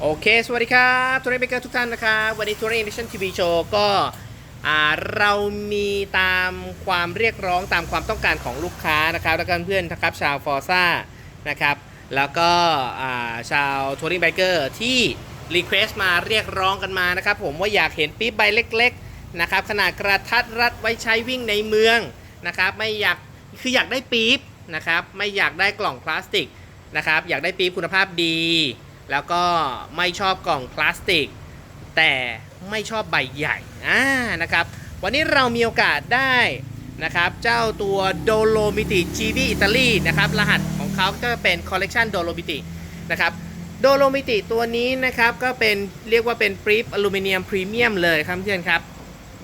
โอเค สวัสดีครับทัวริงเบเกอร์ทุกท่านนะครับวันนี้ทัวริงเอ t ชั่นทีวีโชว์ก็เรามีตามความเรียกร้องตามความต้องการของลูกค้านะครับแล้วก็เพื่อนนะครับชาวฟอร์ซ่านะครับแล้วก็ชาวทัวริงเบเกอร์ที่รีเควสต์มาเรียกร้องกันมานะครับผมว่าอยากเห็นปี๊บใบเล็กๆนะครับขนาดกระทัดรัดไว้ใช้วิ่งในเมืองนะครับไม่อยากคืออยากได้ปี๊บนะครับไม่อยากได้กล่องพลาสติกนะครับอยากได้ปี๊บคุณภาพดี แล้วก็ไม่ชอบกล่องพลาสติก แต่ไม่ชอบใบใหญ่อ่านะครับ วันนี้เรามีโอกาสได้นะครับ เจ้าตัว Dolomiti GB อิตาลีนะครับ รหัสของเขาก็เป็น Collection Dolomiti นะครับ Dolomiti ตัวนี้นะครับ ก็เป็นเรียกว่าเป็นปริ๊บอลูมิเนียมพรีเมียมเลยครับเพื่อนครับ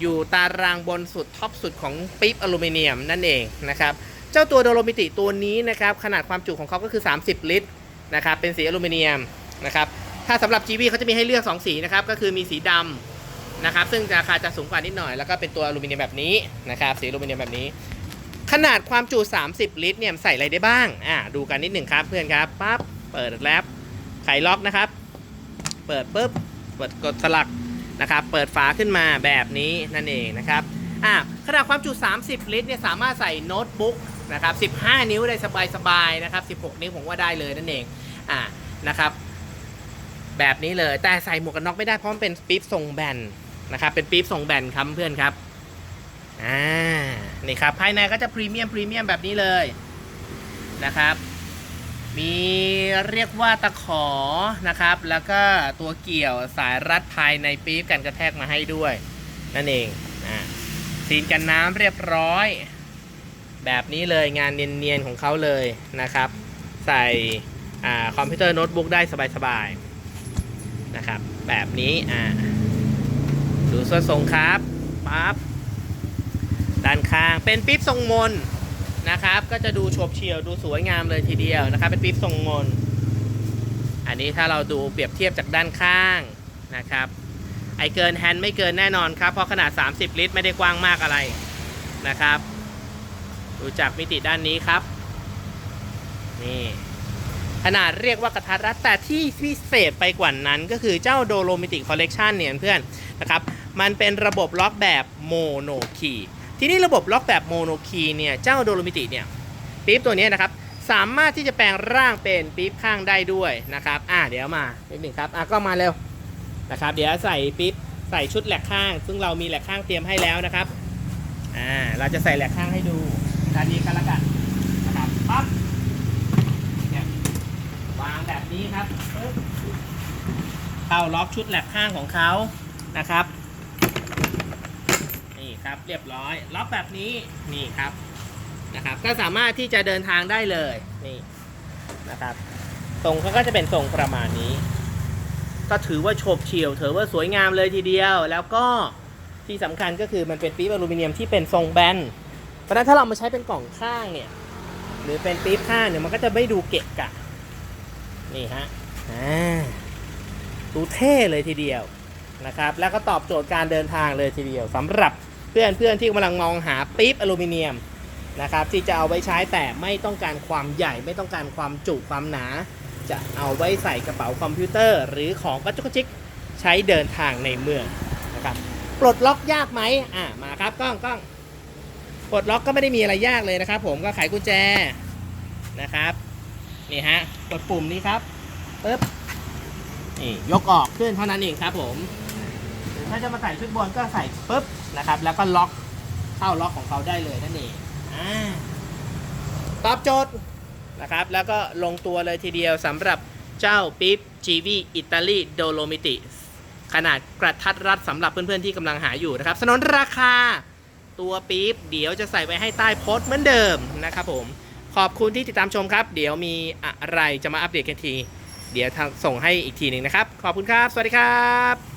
อยู่ตารางบนสุดท็อปสุดของปริ๊บอลูมิเนียมนั่นเองนะครับ เจ้าตัว Dolomiti ตัวนี้นะครับ ขนาดความจุของเขาก็คือ 30 ลิตรนะครับ เป็นสีอลูมิเนียม นะครับ ถ้าสำหรับ GV เขาจะมีให้เลือก 2 สีนะครับ ก็คือมีสีดำนะครับ ซึ่งราคาจะสูงกว่านิดหน่อย แล้วก็เป็นตัวอลูมิเนียมแบบนี้นะครับ สีอลูมิเนียมแบบนี้ ขนาดความจุ 30 ลิตรเนี่ยใส่อะไรได้บ้าง อ่า ดูกันนิดหนึ่งครับเพื่อนครับ ปั๊บ เปิดแรปไขล็อกนะครับ เปิดปุ๊บ เปิดกดสลักนะครับ เปิดฝาขึ้นมาแบบนี้นั่นเองนะครับอ่าขนาดความจุ 30 ลิตรเนี่ยสามารถใส่โน้ตบุ๊กนะครับ 15 นิ้วได้สบายๆนะครับ 16 นิ้วผมว่าได้เลยนั่นเองอ่านะครับ แบบนี้เลย แต่ใส่หมวกกันน็อกไม่ได้เพราะมันเป็นปี๊บทรงแบนนะครับเป็นปี๊บทรงแบนครับเพื่อนครับอ่านี่ครับภายในก็จะพรีเมียมพรีเมียมแบบนี้เลยนะครับ มีเรียกว่าตะขอนะครับ แล้วก็ตัวเกี่ยวสายรัดภายในปี๊บกันกระแทกมาให้ด้วย นั่นเองอ่าซีนกันน้ำเรียบร้อย แบบนี้เลยงานเนียนๆของเขาเลยนะครับ ใส่อคอมพิวเตอร์โน้ตบุ๊กได้สบายๆ นะครับ แบบนี้อ่าดูส่วนทรงครับปั๊บด้านข้างเป็นปิ๊บทรงมนนะครับ ก็จะดูโฉบเฉี่ยวดูสวยงามเลยทีเดียวนะครับ เป็นปิ๊บทรงมน อันนี้ถ้าเราดูเปรียบเทียบจากด้านข้างนะครับ ไอเกินแฮนด์ไม่เกินแน่นอนครับ เพราะขนาด 30 ลิตรไม่ได้กว้างมากอะไรนะครับ ดูจากมิติด้านนี้ครับ นี่ ขนาดเรียกว่ากระทัดรัดแต่ที่พิเศษไปกว่านั้นก็คือเจ้าโดโลมิติคอลเลกชันเนี่ยเพื่อนนะครับมันเป็นระบบล็อกแบบโมโนคีทีนี้ระบบล็อกแบบโมโนคีเนี่ยเจ้าโดโลมิติเนี่ยปี๊บตัวนี้นะครับสามารถที่จะแปลงร่างเป็นปี๊บข้างได้ด้วยนะครับอ่าเดี๋ยวมานิดหนึ่งครับอะก็มาเร็วนะครับเดี๋ยวใส่ปี๊บใส่ชุดแหลกข้าง ซึ่งเรามีแหลกข้างเตรียมให้แล้วนะครับอ่าเราจะใส่แหลกข้างให้ดูด้านนี้กันละกันนะครับปั๊บ วางแบบนี้ครับเข้าล็อกชุดแหลกข้างของเขานะครับ นี่ครับเรียบร้อย ล็อกแบบนี้นี่ครับนะครับ ก็สามารถที่จะเดินทางได้เลยนี่นะครับทรงเขาก็จะเป็นทรงประมาณนี้ ก็ถือว่าโฉบเฉี่ยวถือว่าสวยงามเลยทีเดียว แล้วก็ที่สำคัญก็คือมันเป็นปี๊บอลูมิเนียมที่เป็นทรงแบนเพราะฉะนั้นถ้าเรามาใช้เป็นกล่องข้างเนี่ยหรือเป็นปี๊บข้างเนี่ยมันก็จะไม่ดูเกะกะ นี่ฮะอ่าดูเท่เลยทีเดียวนะครับ แล้วก็ตอบโจทย์การเดินทางเลยทีเดียวสำหรับเพื่อนเพื่อนที่กำลังมองหาปี๊บอลูมิเนียมนะครับ ที่จะเอาไว้ใช้แต่ไม่ต้องการความใหญ่ไม่ต้องการความจุความหนา จะเอาไว้ใส่กระเป๋าคอมพิวเตอร์ หรือของกระจุกกระจิกใช้เดินทางในเมืองนะครับปลดล็อกยากไหมอ่ามาครับกล้องกล้องปลดล็อกก็ไม่ได้มีอะไรยากเลยนะครับ ผมก็ไขกุญแจนะครับนี่ฮะ กดปุ่มนี้ครับปึ๊บนี่ยกออกขึ้นเท่านั้นเองครับผมหรือถ้าจะมาใส่ชุดบนก็ใส่ปึ๊บนะครับ แล้วก็ล็อกเข้าล็อกของเขาได้เลยนั่นเองอ่าตอบโจทย์นะครับ แล้วก็ลงตัวเลยทีเดียวสำหรับเจ้าปิ๊บ GV อิตาลีโดโลมิติขนาดกระทัดรัดสำหรับเพื่อนๆที่กำลังหาอยู่นะครับ สนนราคาตัวปี๊บเดี๋ยวจะใส่ไว้ให้ใต้โพสต์เหมือนเดิมนะครับผม ขอบคุณที่ติดตามชมครับ เดี๋ยวมีอะไรจะมาอัปเดตกันที เดี๋ยวส่งให้อีกทีหนึ่งนะครับ ขอบคุณครับ สวัสดีครับ